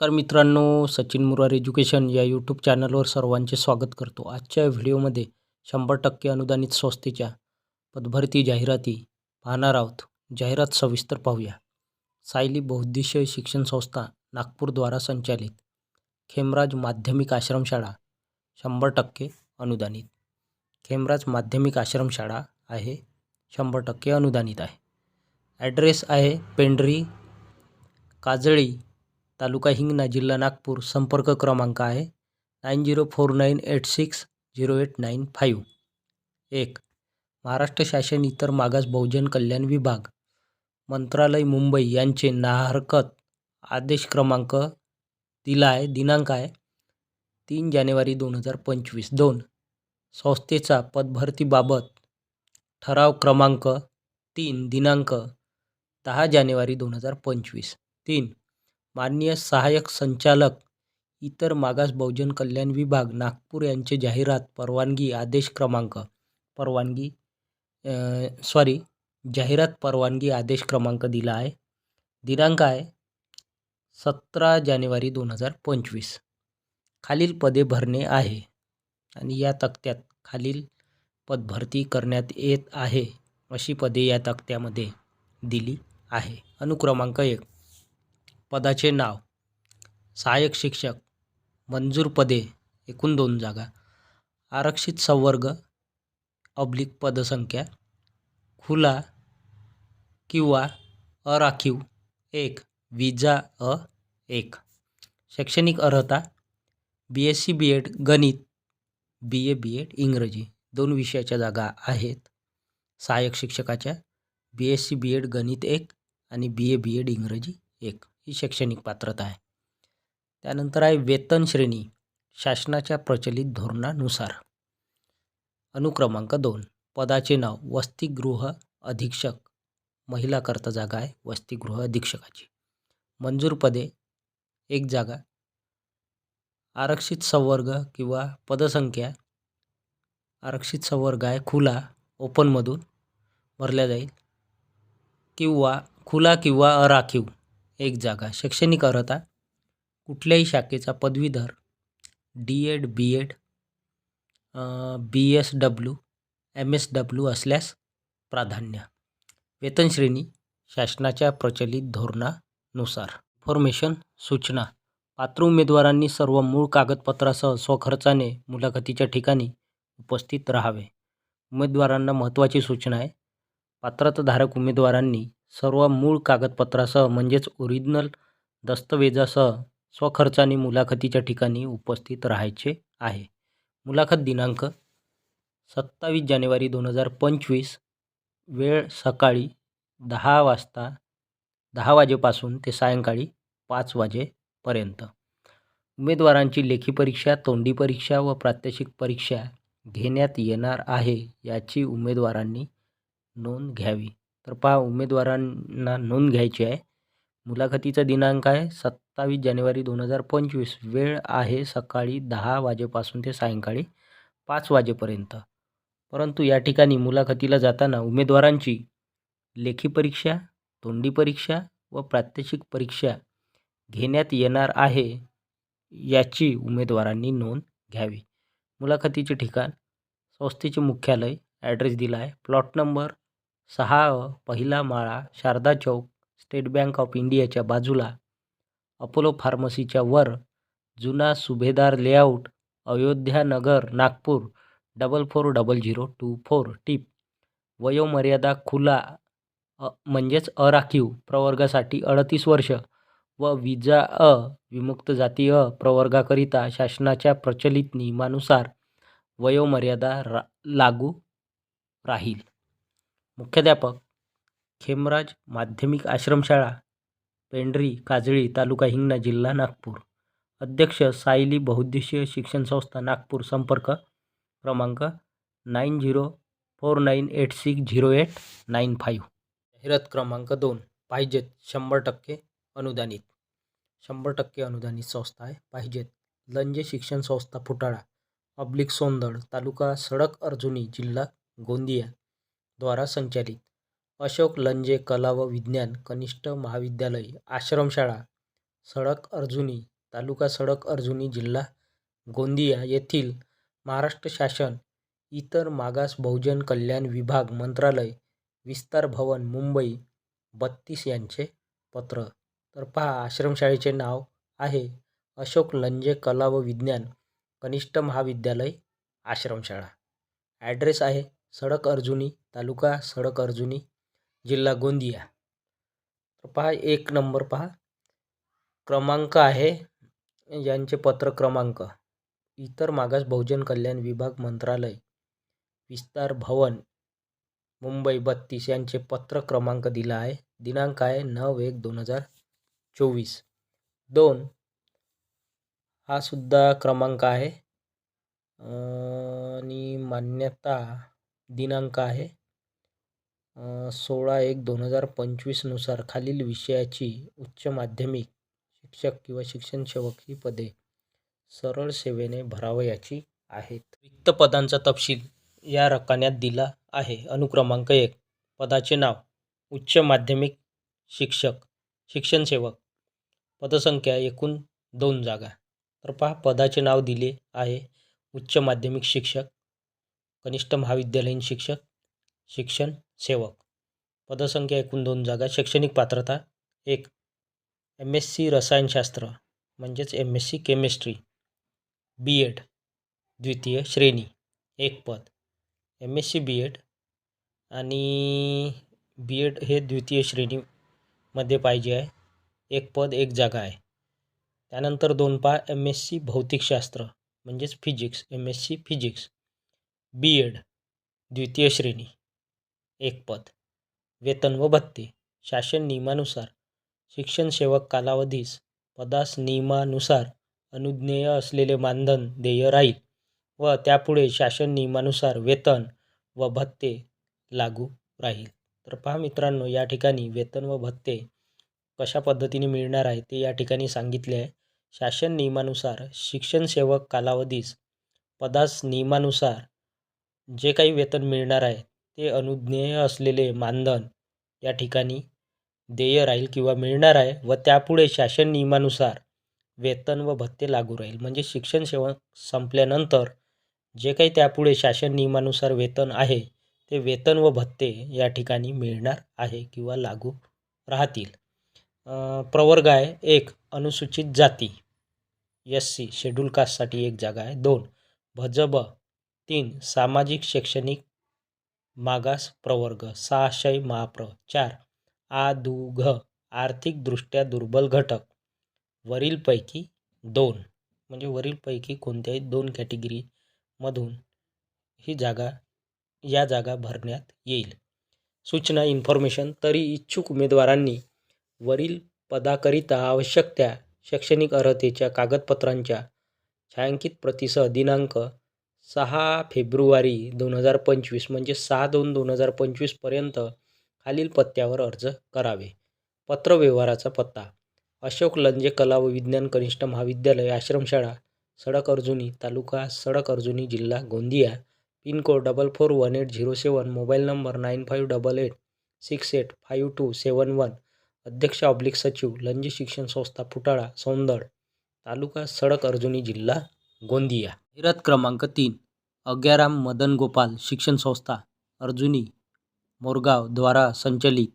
नमस्कार मित्रांनो सचिन मुरार एज्युकेशन या यूट्यूब चॅनलवर सर्वांचे स्वागत करतो. आजच्या व्हिडिओमध्ये शंभर टक्के अनुदानित संस्थेच्या पदभरती जाहिराती पाहणार आहोत. जाहिरात सविस्तर पाहूया. सायली बहुद्देशीय शिक्षण संस्था नागपूरद्वारा संचालित खेमराज माध्यमिक आश्रमशाळा शंभर टक्के अनुदानित. खेमराज माध्यमिक आश्रमशाळा आहे शंभर टक्के अनुदानित आहे. ॲड्रेस आहे पेंढरी काजळी तालुका हिंगणा जिल्हा नागपूर संपर्क क्रमांक आहे nine zero four nine eight six zero eight nine five एक महाराष्ट्र शासन इतर मागास बहुजन कल्याण विभाग. मंत्रालय मुंबई यांचे नाहरकत आदेश क्रमांक दिला आहे दिनांक आहे तीन जानेवारी दोन हजार पंचवीस. दोन संस्थेचा पदभरतीबाबत ठराव क्रमांक तीन दिनांक दहा जानेवारी दोन हजार पंचवीस. तीन माननीय सहाय्यक संचालक इतर मागास बहुजन कल्याण विभाग नागपूर यांचे जाहिरात परवानगी आदेश क्रमांक परवानगी सॉरी जाहिरात परवानगी आदेश क्रमांक दिला आहे. दिनांक आहे सतरा जानेवारी दोन हजार पंचवीस. खालील पदे भरणे आहे आणि या तक्त्यात खालील पदभरती करण्यात येत आहे अशी पदे या तक्त्यामध्ये दिली आहे. अनुक्रमांक एक. पदाचे नाव. सहाय्यक शिक्षक. मंजूर पदे. एकूण दोन जागा. आरक्षित संवर्ग. अब्लिक पदसंख्या. खुला. किंवा अराखीव. एक. विजा अ. एक. शैक्षणिक अर्हता. B S C B Ed गणित. बी ए बी एड इंग्रजी. दोन विषयाच्या जागा आहेत. सहाय्यक शिक्षकाच्या. B S C B Ed गणित एक. आणि बी ए बी एड इंग्रजी एक. ही शैक्षणिक पात्रता आहे. त्यानंतर आहे वेतन श्रेणी शासनाच्या प्रचलित धोरणानुसार. अनुक्रमांक दोन पदाचे नाव वसतिगृह अधीक्षक. महिलाकरता जागा आहे वसतिगृह अधीक्षकाची. मंजूर पदे एक जागा. आरक्षित संवर्ग किंवा पदसंख्या. आरक्षित संवर्ग आहे खुला ओपनमधून भरल्या जाईल. किंवा खुला किंवा अराखीव. एक जागा. शैक्षणिक अर्हता कुठल्याही शाखेचा पदवीधर. D Ed B Ed B S W M S W असल्यास प्राधान्य. वेतन श्रेणी शासनाच्या प्रचलित धोरणानुसार. इन्फॉर्मेशन सूचना. पात्र उमेदवारांनी सर्व मूळ कागदपत्रासह स्वखर्चाने मुलाखतीच्या ठिकाणी उपस्थित राहावे. उमेदवारांना महत्त्वाची सूचना आहे. पात्रताधारक उमेदवारांनी सर्व मूळ कागदपत्रासह म्हणजेच ओरिजिनल दस्तवेजासह स्वखर्चाने मुलाखतीच्या ठिकाणी उपस्थित राहायचे आहे. मुलाखत दिनांक सत्तावीस जानेवारी दोन हजार पंचवीस वेळ सकाळी दहा वाजता दहा वाजेपासून ते सायंकाळी पाच वाजेपर्यंत. उमेदवारांची लेखी परीक्षा तोंडी परीक्षा व प्रात्यक्षिक परीक्षा घेण्यात येणार आहे याची उमेदवारांनी नोंद घ्यावी. तर पहा उमेदवारांना नोंद घ्यायची आहे. मुलाखतीचा दिनांक आहे सत्तावीस जानेवारी दोन हजार पंचवीस. वेळ आहे सकाळी दहा वाजेपासून ते सायंकाळी पाच वाजेपर्यंत. परंतु या ठिकाणी मुलाखतीला जाताना उमेदवारांची लेखी परीक्षा तोंडी परीक्षा व प्रात्यक्षिक परीक्षा घेण्यात येणार आहे याची उमेदवारांनी नोंद घ्यावी. मुलाखतीचे ठिकाण संस्थेचे मुख्यालय ॲड्रेस दिला आहे. प्लॉट नंबर सहा पहिला माळा शारदा चौक स्टेट बँक ऑफ इंडियाच्या बाजूला. अपोलो फार्मसीच्या वर जुना Subhedar layout Ayodhya Nagar Nagpur double four double zero two four टीप. वयोमर्यादा खुला म्हणजेच अराखीव प्रवर्गासाठी अडतीस वर्ष व विजा अ विमुक्त जाती अ प्रवर्गाकरिता शासनाच्या प्रचलित नियमानुसार वयोमर्यादा रा लागू राहील. मुख्याध्यापक खेमराज माध्यमिक आश्रमशाळा पेंढरी काजळी तालुका हिंगणा जिल्हा नागपूर. अध्यक्ष सायली बहुद्देशीय शिक्षण संस्था नागपूर संपर्क क्रमांक nine zero four nine eight six zero eight nine five. जाहिरात क्रमांक दोन पाहिजेत शंभर टक्के अनुदानित. शंभर टक्के अनुदानित संस्था आहे पाहिजेत लंजे शिक्षण संस्था फुटाळा पब्लिक सोंदड तालुका सडक अर्जुनी जिल्हा गोंदिया. द्वारा संचालित. अशोक लंजे कला व विज्ञान कनिष्ठ महाविद्यालय आश्रमशाळा सडक अर्जुनी तालुका सडक अर्जुनी जिल्हा गोंदिया येथील महाराष्ट्र शासन इतर मागास बहुजन कल्याण विभाग मंत्रालय विस्तार भवन मुंबई बत्तीस यांचे पत्र. तर पहा आश्रमशाळेचे नाव आहे अशोक लंजे कला व विज्ञान कनिष्ठ महाविद्यालय आश्रमशाळा. ॲड्रेस आहे सडक अर्जुनी तालुका सडक अर्जुनी जिल्हा गोंदिया. तर पहा एक नंबर पहा. क्रमांक आहे यांचे पत्र क्रमांक. इतर मागास बहुजन कल्याण विभाग मंत्रालय विस्तार भवन मुंबई बत्तीस यांचे पत्र क्रमांक दिला आहे. दिनांक आहे नऊ एक दोन हजार चोवीस. दोन हा सुद्धा क्रमांक आहे. आणि मान्यता दिनांक आहे. सोळा एक दोन हजार पंचवीसनुसार खालील विषयाची उच्च माध्यमिक शिक्षक किंवा शिक्षण सेवक ही पदे सरळ सेवेने भरावयाची आहेत. रिक्त पदांचा तपशील या रकान्यात दिला आहे. अनुक्रमांक एक पदाचे नाव उच्च माध्यमिक शिक्षक शिक्षण सेवक पदसंख्या एकूण दोन जागा. तर पहा पदाचे नाव दिले आहे. उच्च माध्यमिक शिक्षक कनिष्ठ महाविद्यालयीन शिक्षक शिक्षण सेवक. पदसंख्या एकूण दोन जागा शैक्षणिक पात्रता एक. एम एस सी रसायनशास्त्र म्हणजेच M S C chemistry B Ed द्वितीय श्रेणी एक पद. M S C B Ed आणि बी एड हे द्वितीय श्रेणीमध्ये पाहिजे आहे. एक पद एक जागा आहे. त्यानंतर दोन पा एम एस सी भौतिकशास्त्र म्हणजेच physics M S C physics B Ed द्वितीय श्रेणी. एक पद. वेतन व भत्ते. शासन नियमानुसार. शिक्षण सेवक कालावधीस पदास नियमानुसार अनुज्ञेय असलेले मानधन देय राहील व त्यापुढे शासन नियमानुसार वेतन व भत्ते लागू राहील. तर पहा मित्रांनो या ठिकाणी वेतन व भत्ते कशा पद्धतीने मिळणार आहे ते या ठिकाणी सांगितले आहे. शासन नियमानुसार शिक्षण सेवक कालावधीस पदास नियमानुसार जे काही वेतन मिळणार आहे ते अनुज्ञेय असलेले मानधन या ठिकाणी देय राहील किंवा मिळणार आहे व त्यापुढे शासन नियमानुसार वेतन व भत्ते लागू राहील. म्हणजे शिक्षण सेवा संपल्यानंतर जे काही त्यापुढे शासन नियमानुसार वेतन आहे ते वेतन व भत्ते या ठिकाणी मिळणार आहे किंवा लागू राहतील. प्रवर्ग आहे एक अनुसूचित जाती. एस सी शेड्यूल कास्टसाठी एक जागा आहे. दोन भजब तीन सामाजिक शैक्षणिक मागास प्रवर्ग सहाशय महाप्र चार आदुघ आर्थिकदृष्ट्या दुर्बल घटक. वरीलपैकी दोन. म्हणजे वरीलपैकी कोणत्याही दोन कॅटेगरीमधून ही जागा या जागा भरण्यात येईल. सूचना इन्फॉर्मेशन तरी इच्छुक उमेदवारांनी वरील पदाकरिता आवश्यक त्या शैक्षणिक अर्हतेच्या कागदपत्रांच्या छायांकित प्रतीसह दिनांक सहा फेब्रुवारी दोन हजार पंचवीस म्हणजे सहा दोन दोन हजार पंचवीसपर्यंत खालील पत्त्यावर अर्ज करावे. पत्रव्यवहाराचा पत्ता. अशोक लंजे कला व विज्ञान कनिष्ठ महाविद्यालय आश्रमशाळा सडक अर्जुनी तालुका सडक अर्जुनी जिल्हा Gondia. Pin code double four one eight zero seven mobile number nine five double eight six eight five two seven one अध्यक्ष ऑब्लिक सचिव लंजे शिक्षण संस्था फुटाळा सौंदड तालुका सडक अर्जुनी जिल्हा गोंदिया. जाहिरात क्रमांक तीन अग्याराम मदन गोपाल शिक्षण संस्था अर्जुनी मोरगाव द्वारा संचलित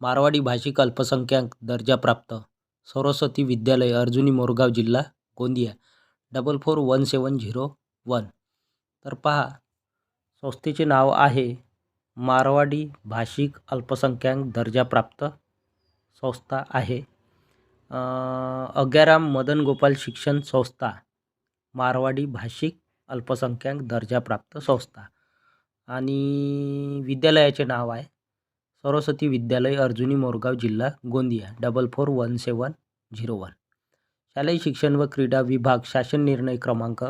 मारवाडी भाषिक अल्पसंख्याक दर्जाप्राप्त सरस्वती विद्यालय अर्जुनी मोरगाव जिल्हा Gondia. Double four one seven zero one तर पहा संस्थेचे नाव आहे मारवाडी भाषिक अल्पसंख्याक दर्जाप्राप्त संस्था आहे. अग्याराम मदन गोपाल शिक्षण संस्था. मारवाडी भाषिक अल्पसंख्याक दर्जाप्राप्त संस्था. आणि विद्यालयाचे नाव आहे सरस्वती विद्यालय अर्जुनी मोरगाव जिल्हा Gondia. Double four one seven zero one शालेय शिक्षण व क्रीडा विभाग शासन निर्णय क्रमांक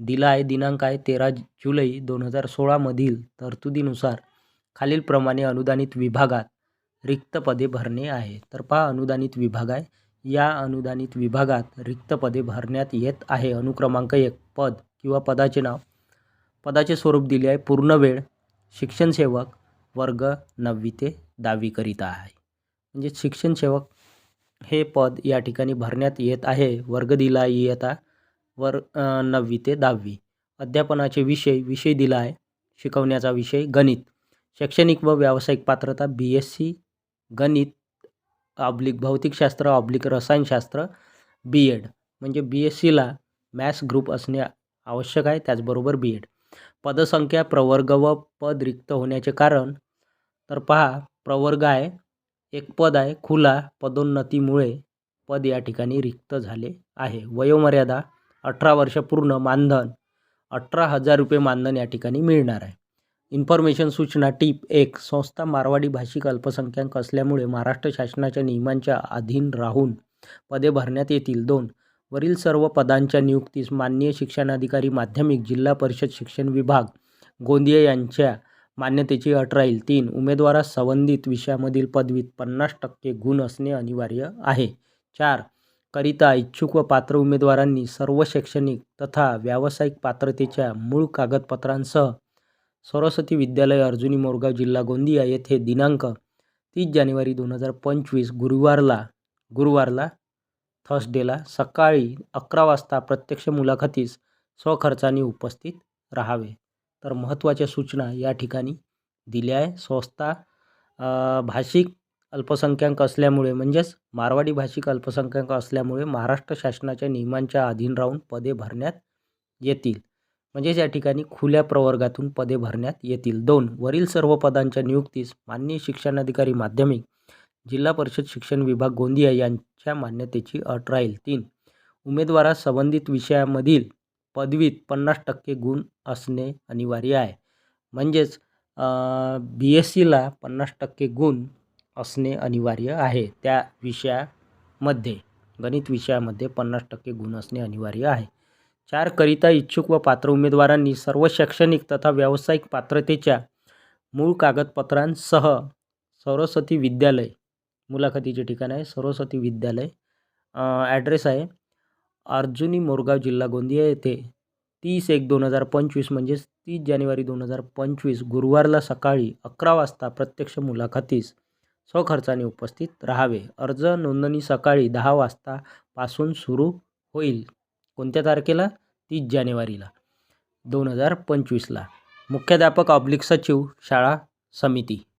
दिला आहे. दिनांक आहे तेरा जुलै दोन हजार सोळामधील तरतुदीनुसार खालीलप्रमाणे अनुदानित विभागात रिक्त पदे भरणे आहे. तर पहा अनुदानित विभाग आहे. या अनुदानित विभागात रिक्त पदे भरण्यात येत आहे. अनुक्रमांक एक पद किंवा पदाचे नाव. पदाचे स्वरूप दिले आहे. पूर्ण वेळ शिक्षणसेवक वर्ग नववी ते दहावीकरिता आहे. म्हणजे शिक्षणसेवक हे पद या ठिकाणी भरण्यात येत आहे. वर्ग दिला येता वर नववी ते दहावी. अध्यापनाचे विषय विषय दिला आहे. शिकवण्याचा विषय गणित. शैक्षणिक व व्यावसायिक पात्रता बी एस सी गणित ऑब्लिक भौतिकशास्त्र ऑब्लिक रसायनशास्त्र बी एड म्हणजे बी एस सीला मॅथ्स ग्रुप असणे आवश्यक आहे त्याचबरोबर बी एड पदसंख्या प्रवर्ग व पद रिक्त होण्याचे कारण तर पहा प्रवर्ग आहे एक पद आहे खुला पदोन्नतीमुळे पद या ठिकाणी रिक्त झाले आहे. वयोमर्यादा अठरा वर्ष पूर्ण मानधन अठरा हजार रुपये मानधन या ठिकाणी मिळणार आहे. इन्फॉर्मेशन सूचना टीप एक. संस्था मारवाडी भाषिक अल्पसंख्याक असल्यामुळे महाराष्ट्र शासनाच्या नियमांच्या अधीन राहून पदे भरण्यात येतील. दोन. वरील सर्व पदांच्या नियुक्तीस माननीय शिक्षणाधिकारी माध्यमिक जिल्हा परिषद शिक्षण विभाग गोंदिया यांच्या मान्यतेची अट राहील. तीन. उमेदवारास संबंधित विषयामधील पदवीत पन्नास टक्के गुण असणे अनिवार्य आहे. चार. करिता इच्छुक व पात्र उमेदवारांनी सर्व शैक्षणिक तथा व्यावसायिक पात्रतेच्या मूळ कागदपत्रांसह सरस्वती विद्यालय अर्जुनी मोरगाव जिल्हा गोंदिया येथे दिनांक तीस जानेवारी दोन हजार पंचवीस गुरुवारला गुरुवारला थर्सडेला सकाळी अकरा वाजता प्रत्यक्ष मुलाखतीस स्वखर्चाने उपस्थित राहावे. तर महत्त्वाच्या सूचना या ठिकाणी दिल्या आहे. संस्था भाषिक अल्पसंख्याक असल्यामुळे म्हणजेच मारवाडी भाषिक अल्पसंख्याक असल्यामुळे महाराष्ट्र शासनाच्या नियमांच्या अधीन राहून पदे भरण्यात येतील. म्हणजेच या ठिकाणी खुल्या प्रवर्गातून पदे भरण्यात येतील. दोन वरील सर्व पदांच्या नियुक्तीस माननीय शिक्षणाधिकारी माध्यमिक जिल्हा परिषद शिक्षण विभाग गोंदिया यांच्या मान्यतेची अट राहील. तीन उमेदवारास संबंधित विषयामधील पदवीत पन्नास टक्के गुण असणे अनिवार्य आहे. म्हणजेच बी एस सीला पन्नास टक्के गुण असणे अनिवार्य आहे. त्या विषयामध्ये गणित विषयामध्ये पन्नास टक्के गुण असणे अनिवार्य आहे. चारकरिता इच्छुक व पात्र उमेदवारांनी सर्व शैक्षणिक तथा व्यावसायिक पात्रतेच्या मूळ कागदपत्रांसह सरस्वती विद्यालय मुलाखतीचे ठिकाण आहे सरस्वती विद्यालय. ॲड्रेस आहे अर्जुनी मोरगाव जिल्हा गोंदिया येथे तीस एक दोन हजार पंचवीस म्हणजेच तीस जानेवारी दोन हजार पंचवीस गुरुवारला सकाळी अकरा वाजता प्रत्यक्ष मुलाखतीस स्वखर्चाने उपस्थित राहावे. अर्ज नोंदणी सकाळी दहा वाजतापासून सुरू होईल. कोणत्या तारखेला? तीस जानेवारीला. दोन हजार पंचवीसला. मुख्याध्यापक ऑब्लिक सचिव शाळा समिती.